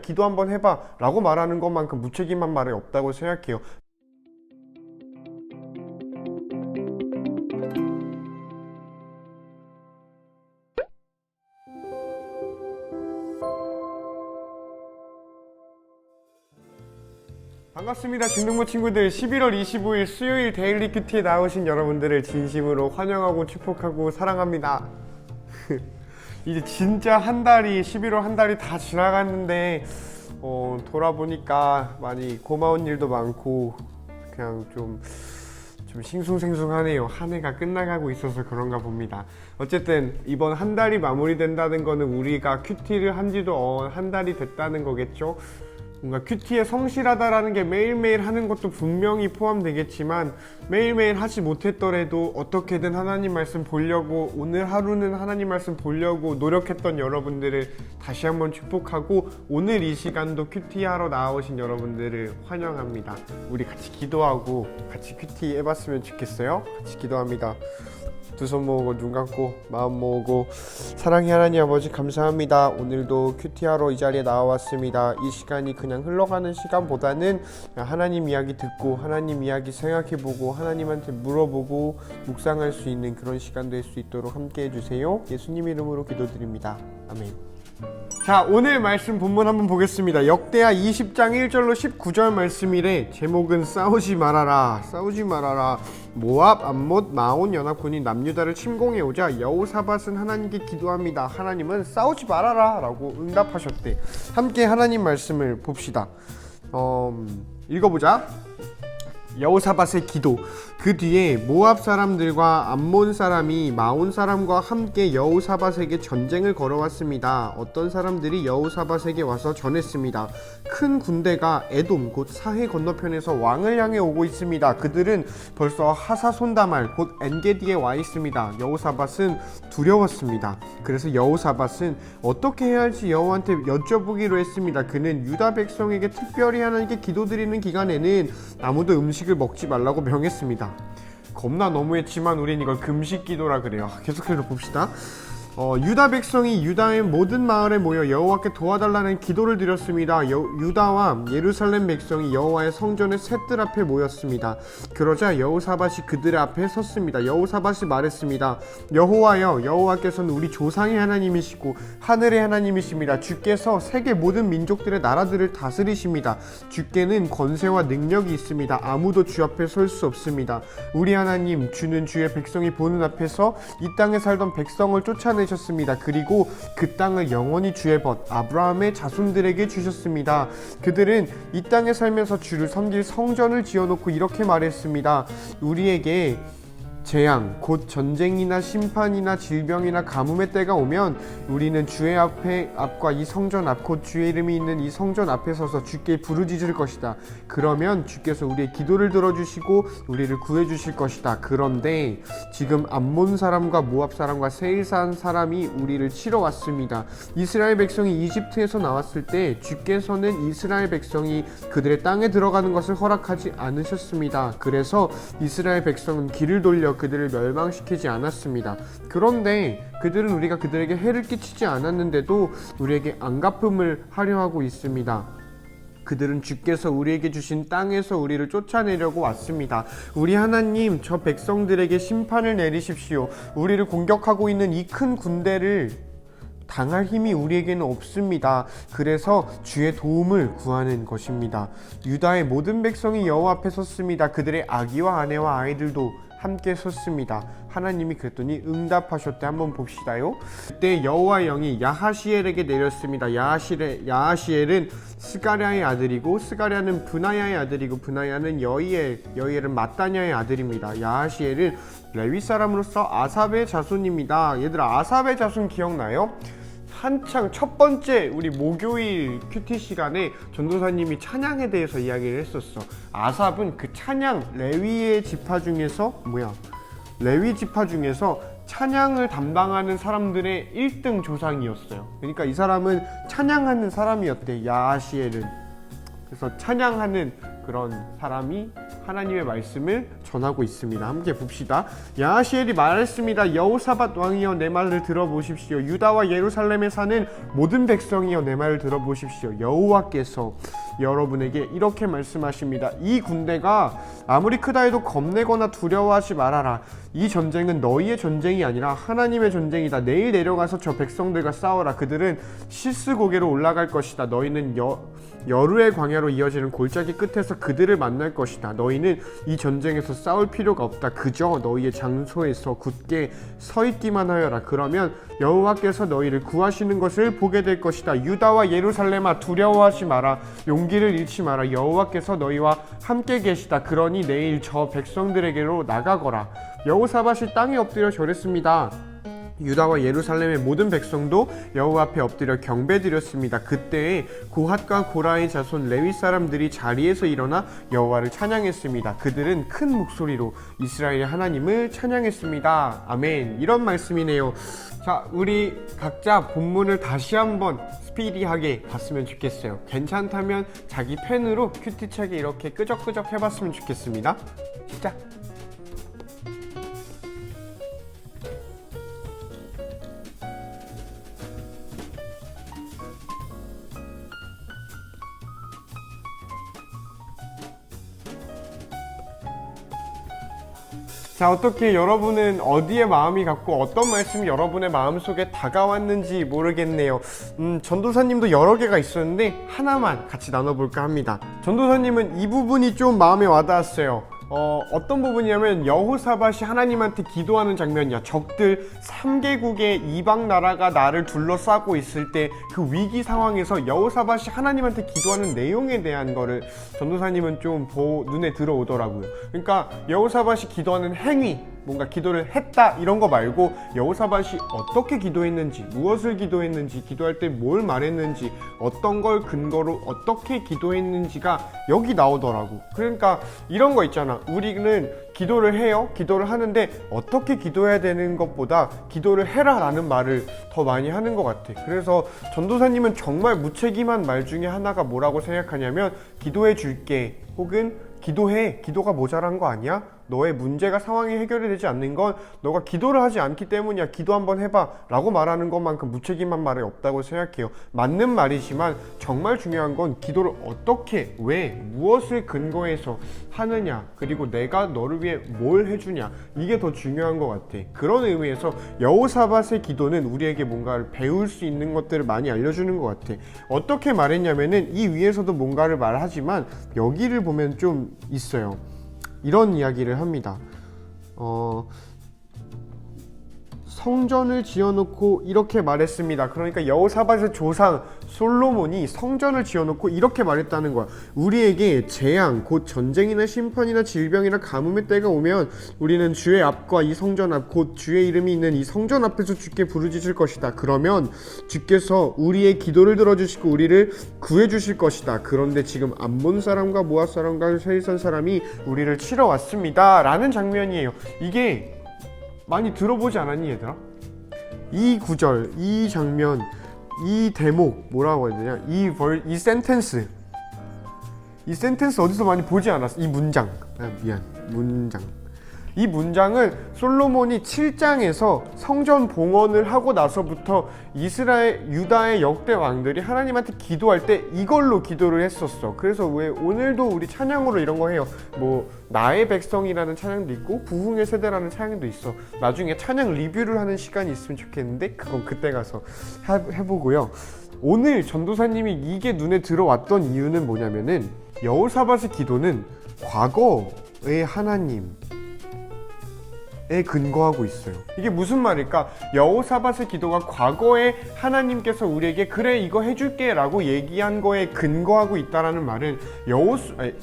기도 한번 해봐 라고 말하는 것만큼 무책임한 말이 없다고 생각해요. 반갑습니다. 중등부 친구들 11월 25일 수요일 데일리 큐티에 나오신 여러분들을 진심으로 환영하고 축복하고 사랑합니다. 이제 진짜 한 달이 11월 한 달이 다 지나갔는데 어, 돌아보니까 많이 고마운 일도 많고 그냥 좀좀 싱숭생숭하네요. 한 해가 끝나가고 있어서 그런가 봅니다. 어쨌든 이번 한 달이 마무리된다는 거는 우리가 큐티를 한 지도 어, 한 달이 됐다는 거겠죠. 뭔가 큐티에 성실하다라는 게 매일매일 하는 것도 분명히 포함되겠지만 매일매일 하지 못했더라도 어떻게든 하나님 말씀 보려고 오늘 하루는 하나님 말씀 보려고 노력했던 여러분들을 다시 한번 축복하고 오늘 이 시간도 큐티 하러 나오신 여러분들을 환영합니다. 우리 같이 기도하고 같이 큐티 해봤으면 좋겠어요. 같이 기도합니다. 두 손 모으고 눈 감고 마음 모으고 사랑의 하나님 아버지 감사합니다. 오늘도 큐티하러 이 자리에 나와왔습니다. 이 시간이 그냥 흘러가는 시간보다는 하나님 이야기 듣고 하나님 이야기 생각해보고 하나님한테 물어보고 묵상할 수 있는 그런 시간 될 수 있도록 함께 해주세요. 예수님 이름으로 기도드립니다. 아멘. 자 오늘 말씀 본문 한번 보겠습니다. 역대하 20장 1절로 19절 말씀이래. 제목은 싸우지 말아라 싸우지 말아라. 모압 암못 마온 연합군이 남유다를 침공해 오자 여호사밧은 하나님께 기도합니다. 하나님은 싸우지 말아라 라고 응답하셨대. 함께 하나님 말씀을 봅시다. 어, 음, 읽어보자 여호사밧의 기도 그 뒤에 모압 사람들과 암몬 사람이 마온 사람과 함께 여호사밧에게 전쟁을 걸어왔습니다. 어떤 사람들이 여호사밧에게 와서 전했습니다. 큰 군대가 에돔 곧 사해 건너편에서 왕을 향해 오고 있습니다. 그들은 벌써 하사손다말 곧 엔게디에 와 있습니다. 여호사밧은 두려웠습니다. 그래서 여호사밧은 어떻게 해야 할지 여호와한테 여쭤보기로 했습니다. 그는 유다 백성에게 특별히 하나님께 기도드리는 기간에는 아무도 음식 을 먹지 말라고 명했습니다. 겁나 너무했지만 우린 이걸 금식 기도라 그래요. 계속해서 봅시다. 어, 유다 백성이 유다의 모든 마을에 모여 여호와께 도와달라는 기도를 드렸습니다. 여, 유다와 예루살렘 백성이 여호와의 성전의 셋들 앞에 모였습니다. 그러자 여호사밧이 그들 앞에 섰습니다. 여호사밧이 말했습니다. 여호와여, 여호와께서는 우리 조상의 하나님이시고 하늘의 하나님이십니다. 주께서 세계 모든 민족들의 나라들을 다스리십니다. 주께는 권세와 능력이 있습니다. 아무도 주 앞에 설 수 없습니다. 우리 하나님, 주는 주의 백성이 보는 앞에서 이 땅에 살던 백성을 쫓아내 셨습니다 그리고 그 땅을 영원히 주의 벗 아브라함의 자손들에게 주셨습니다. 그들은 이 땅에 살면서 주를 섬길 성전을 지어놓고 이렇게 말했습니다. 우리에게 재앙, 곧 전쟁이나 심판이나 질병이나 가뭄의 때가 오면 우리는 주의 앞에 앞과 이 성전 앞, 곧 주의 이름이 있는 이 성전 앞에 서서 주께 부르짖을 것이다. 그러면 주께서 우리의 기도를 들어주시고 우리를 구해 주실 것이다. 그런데 지금 암몬 사람과 모압 사람과 세일산 사람이 우리를 치러 왔습니다. 이스라엘 백성이 이집트에서 나왔을 때 주께서는 이스라엘 백성이 그들의 땅에 들어가는 것을 허락하지 않으셨습니다. 그래서 이스라엘 백성은 길을 돌려 그들을 멸망시키지 않았습니다. 그런데 그들은 우리가 그들에게 해를 끼치지 않았는데도 우리에게 안 갚음을 하려 하고 있습니다. 그들은 주께서 우리에게 주신 땅에서 우리를 쫓아내려고 왔습니다. 우리 하나님, 저 백성들에게 심판을 내리십시오. 우리를 공격하고 있는 이 큰 군대를 당할 힘이 우리에게는 없습니다. 그래서 주의 도움을 구하는 것입니다. 유다의 모든 백성이 여호와 앞에 섰습니다. 그들의 아기와 아내와 아이들도 함께 섰습니다. 하나님이 그랬더니 응답하셨대. 한번 봅시다요. 그때 여호와 영이 야하시엘에게 내렸습니다. 야하시엘, 야하시엘은 스가랴의 아들이고 스가랴는 분하야의 아들이고 분하야는 여이엘, 여이엘은 마따냐의 아들입니다. 야하시엘은 레위 사람으로서 아삽의 자손입니다. 얘들아 아삽의 자손 기억나요? 한창 첫 번째 우리 목요일 큐티 시간에 전도사님이 찬양에 대해서 이야기를 했었어. 아삽은 그 찬양 레위의 지파 중에서 뭐야? 레위 지파 중에서 찬양을 담당하는 사람들의 1등 조상이었어요. 그러니까 이 사람은 찬양하는 사람이었대. 야시엘은. 그래서 찬양하는 그런 사람이 하나님의 말씀을 전하고 있습니다. 함께 봅시다. 야하시엘이 말했습니다. 여호사밧 왕이여 내 말을 들어보십시오. 유다와 예루살렘에 사는 모든 백성이여 내 말을 들어보십시오. 여호와께서 여러분에게 이렇게 말씀하십니다. 이 군대가 아무리 크다 해도 겁내거나 두려워하지 말아라. 이 전쟁은 너희의 전쟁이 아니라 하나님의 전쟁이다. 내일 내려가서 저 백성들과 싸워라. 그들은 시스 고개로 올라갈 것이다. 너희는 여 여루의 광야로 이어지는 골짜기 끝에서 그들을 만날 것이다. 너희는 이 전쟁에서 싸울 필요가 없다. 그저 너희의 장소에서 굳게 서 있기만 하여라. 그러면 여호와께서 너희를 구하시는 것을 보게 될 것이다. 유다와 예루살렘아 두려워하지 마라. 용기를 잃지 마라. 여호와께서 너희와 함께 계시다. 그러니 내일 저 백성들에게로 나가거라. 여호사밧이 땅에 엎드려 절했습니다. 유다와 예루살렘의 모든 백성도 여호와 앞에 엎드려 경배드렸습니다. 그때에 고핫과 고라의 자손 레위 사람들이 자리에서 일어나 여호와를 찬양했습니다. 그들은 큰 목소리로 이스라엘의 하나님을 찬양했습니다. 아멘. 이런 말씀이네요. 자, 우리 각자 본문을 다시 한번 스피디하게 봤으면 좋겠어요. 괜찮다면 자기 펜으로 큐티책에 이렇게 끄적끄적 해봤으면 좋겠습니다. 시작. 자, 어떻게 여러분은 어디에 마음이 갔고 어떤 말씀이 여러분의 마음속에 다가왔는지 모르겠네요. 음, 전도사님도 여러 개가 있었는데 하나만 같이 나눠볼까 합니다. 전도사님은 이 부분이 좀 마음에 와닿았어요. 어, 어떤 부분이냐면 여호사밧이 하나님한테 기도하는 장면이야. 적들 3개국의 이방 나라가 나를 둘러싸고 있을 때 그 위기 상황에서 여호사밧이 하나님한테 기도하는 내용에 대한 거를 전도사님은 좀 보, 눈에 들어오더라고요. 그러니까 여호사밧이 기도하는 행위, 뭔가 기도를 했다 이런 거 말고 여호사밧이 어떻게 기도했는지, 무엇을 기도했는지, 기도할 때 뭘 말했는지, 어떤 걸 근거로 어떻게 기도했는지가 여기 나오더라고. 그러니까 이런 거 있잖아. 우리는 기도를 해요. 기도를 하는데 어떻게 기도해야 되는 것보다 기도를 해라 라는 말을 더 많이 하는 것 같아. 그래서 전도사님은 정말 무책임한 말 중에 하나가 뭐라고 생각하냐면 기도해 줄게 혹은 기도해. 기도가 모자란 거 아니야? 너의 문제가 상황이 해결이 되지 않는 건 너가 기도를 하지 않기 때문이야. 기도 한번 해봐. 라고 말하는 것만큼 무책임한 말이 없다고 생각해요. 맞는 말이지만 정말 중요한 건 기도를 어떻게, 왜, 무엇을 근거해서 하느냐. 그리고 내가 너를 위해 뭘 해주냐. 이게 더 중요한 것 같아. 그런 의미에서 여호사밧의 기도는 우리에게 뭔가를 배울 수 있는 것들을 많이 알려주는 것 같아. 어떻게 말했냐면은 이 위에서도 뭔가를 말하지만 여기를 보면 좀 있어요. 이런 이야기를 합니다. 어, 성전을 지어놓고 이렇게 말했습니다. 그러니까 여호사밧의 조상 솔로몬이 성전을 지어놓고 이렇게 말했다는 거야. 우리에게 재앙, 곧 전쟁이나 심판이나 질병이나 가뭄의 때가 오면 우리는 주의 앞과 이 성전 앞, 곧 주의 이름이 있는 이 성전 앞에서 주께 부르짖을 것이다. 그러면 주께서 우리의 기도를 들어주시고 우리를 구해주실 것이다. 그런데 지금 암몬 사람과 모압 사람과 세일선 사람이 우리를 치러 왔습니다. 라는 장면이에요. 이게 많이 들어보지 않았니 얘들아? 이 구절, 이 장면, 이 대목 뭐라고 해야 되냐? 이 벌, 이 센텐스, 이 센텐스 어디서 많이 보지 않았어? 이 문장, 아, 미안, 문장. 이 문장을 솔로몬이 7장에서 성전 봉헌을 하고 나서부터 이스라엘 유다의 역대 왕들이 하나님한테 기도할 때 이걸로 기도를 했었어. 그래서 왜 오늘도 우리 찬양으로 이런 거 해요. 뭐 나의 백성이라는 찬양도 있고 부흥의 세대라는 찬양도 있어. 나중에 찬양 리뷰를 하는 시간이 있으면 좋겠는데 그건 그때 가서 해, 해보고요. 오늘 전도사님이 이게 눈에 들어왔던 이유는 뭐냐면은 여호사밧의 기도는 과거의 하나님 에 근거하고 있어요. 이게 무슨 말일까? 여호사밧의 기도가 과거에 하나님께서 우리에게 그래 이거 해줄게라고 얘기한 거에 근거하고 있다라는 말은 여호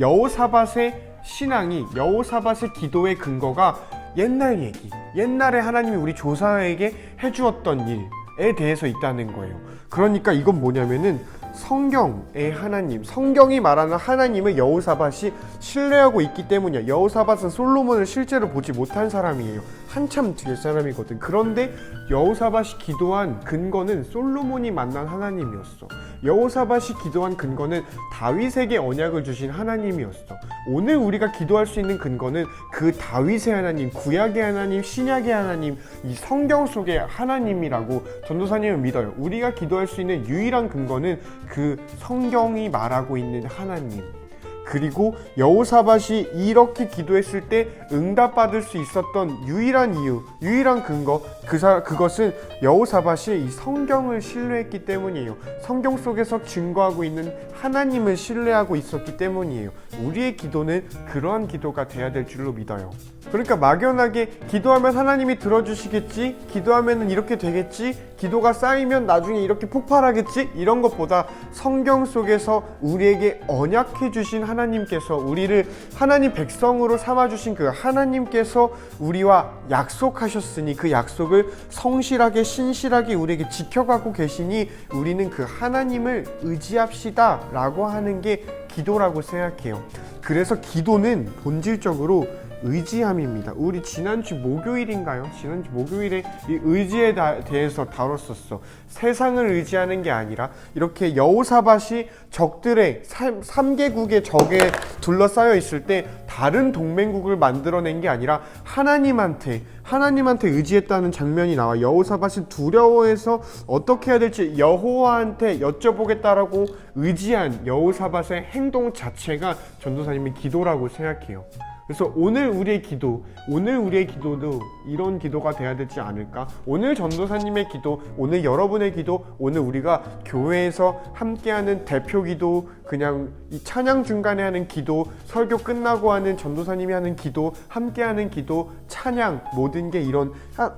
여호사밧의 신앙이 여호사밧의 기도의 근거가 옛날 얘기, 옛날에 하나님이 우리 조상에게 해주었던 일에 대해서 있다는 거예요. 그러니까 이건 뭐냐면은 성경의 하나님, 성경이 말하는 하나님을 여호사밧이 신뢰하고 있기 때문이야. 여호사밧은 솔로몬을 실제로 보지 못한 사람이에요. 한참 뒤에 사람이거든. 그런데 여호사밧이 기도한 근거는 솔로몬이 만난 하나님이었어. 여호사밧이 기도한 근거는 다윗에게 언약을 주신 하나님이었어. 오늘 우리가 기도할 수 있는 근거는 그 다윗의 하나님, 구약의 하나님, 신약의 하나님, 이 성경 속의 하나님이라고 전도사님은 믿어요. 우리가 기도할 수 있는 유일한 근거는 그 성경이 말하고 있는 하나님. 그리고 여호사밧이 이렇게 기도했을 때 응답받을 수 있었던 유일한 이유, 유일한 근거, 그 사, 그것은 여호사밧이 이 성경을 신뢰했기 때문이에요. 성경 속에서 증거하고 있는 하나님을 신뢰하고 있었기 때문이에요. 우리의 기도는 그러한 기도가 돼야 될 줄로 믿어요. 그러니까 막연하게 기도하면 하나님이 들어주시겠지, 기도하면 이렇게 되겠지, 기도가 쌓이면 나중에 이렇게 폭발하겠지, 이런 것보다 성경 속에서 우리에게 언약해 주신 하나님 께서 우리를 하나님 백성으로 삼아 주신 그 하나님께서 우리와 약속하셨으니 그 약속을 성실하게 신실하게 우리에게 지켜가고 계시니 우리는 그 하나님을 의지합시다라고 하는 게 기도라고 생각해요. 그래서 기도는 본질적으로 의지함입니다. 우리 지난주 목요일인가요? 지난주 목요일에 이 의지에 다- 대해서 다뤘었어. 세상을 의지하는 게 아니라 이렇게 여호사밧이 적들의 3, 개국의 적에 둘러싸여 있을 때 다른 동맹국을 만들어낸 게 아니라 하나님한테 하나님한테 의지했다는 장면이 나와 여호사밧이 두려워해서 어떻게 해야 될지 여호와한테 여쭤보겠다라고 의지한 여호사밧의 행동 자체가 전도사님의 기도라고 생각해요. 그래서 오늘 우리의 기도, 오늘 우리의 기도도 이런 기도가 돼야 되지 않을까? 오늘 전도사님의 기도, 오늘 여러분의 기도, 오늘 우리가 교회에서 함께하는 대표 기도, 그냥 이 찬양 중간에 하는 기도, 설교 끝나고 하는 전도사님이 하는 기도, 함께하는 기도, 찬양 모든 게 이런 하,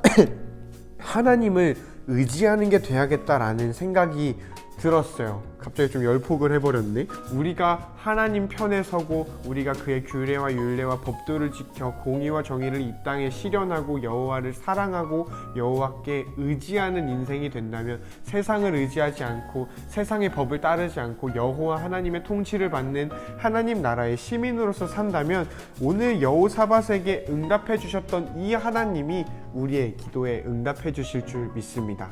하나님을 의지하는 게 돼야겠다라는 생각이 들었어요. 갑자기 좀 열폭을 해버렸네. 우리가 하나님 편에 서고 우리가 그의 규례와 율례와 법도를 지켜 공의와 정의를 이 땅에 실현하고 여호와를 사랑하고 여호와께 의지하는 인생이 된다면 세상을 의지하지 않고 세상의 법을 따르지 않고 여호와 하나님의 통치를 받는 하나님 나라의 시민으로서 산다면 오늘 여호사밧에게 응답해 주셨던 이 하나님이 우리의 기도에 응답해 주실 줄 믿습니다.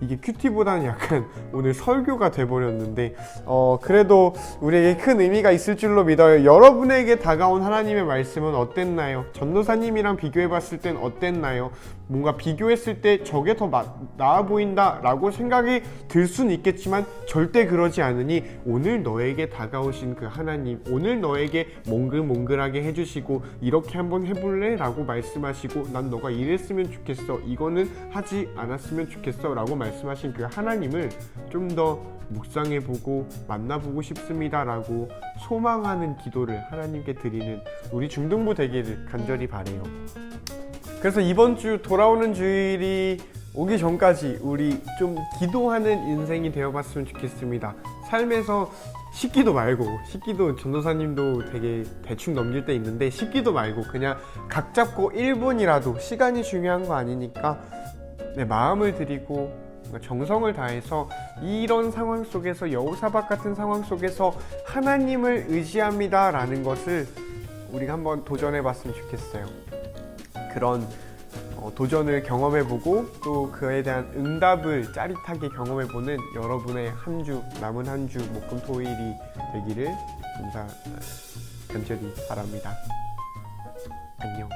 이게 큐티보다는 약간 오늘 설교가 돼버렸는데 어 그래도 우리에게 큰 의미가 있을 줄로 믿어요 여러분에게 다가온 하나님의 말씀은 어땠나요? 전도사님이랑 비교해봤을 땐 어땠나요? 뭔가 비교했을 때 저게 더 마- 나아 보인다 라고 생각이 들 수는 있겠지만 절대 그러지 않으니 오늘 너에게 다가오신 그 하나님 오늘 너에게 몽글몽글하게 해주시고 이렇게 한번 해볼래? 라고 말씀하시고 난 너가 이랬으면 좋겠어 이거는 하지 않았으면 좋겠어 라고 말씀하신 그 하나님을 좀 더 묵상해보고 만나보고 싶습니다 라고 소망하는 기도를 하나님께 드리는 우리 중등부 되기를 간절히 바래요. 그래서 이번 주 돌아오는 주일이 오기 전까지 우리 좀 기도하는 인생이 되어봤으면 좋겠습니다. 삶에서 식기도 말고 식기도 전도사님도 되게 대충 넘길 때 있는데 식기도 말고 그냥 각 잡고 1분이라도 시간이 중요한 거 아니니까 내 마음을 드리고 정성을 다해서 이런 상황 속에서 여우사박 같은 상황 속에서 하나님을 의지합니다라는 것을 우리가 한번 도전해 봤으면 좋겠어요. 그런 어, 도전을 경험해보고 또 그에 대한 응답을 짜릿하게 경험해보는 여러분의 한 주 남은 한 주 목금 토일이 되기를 감사 간절히 바랍니다. 안녕.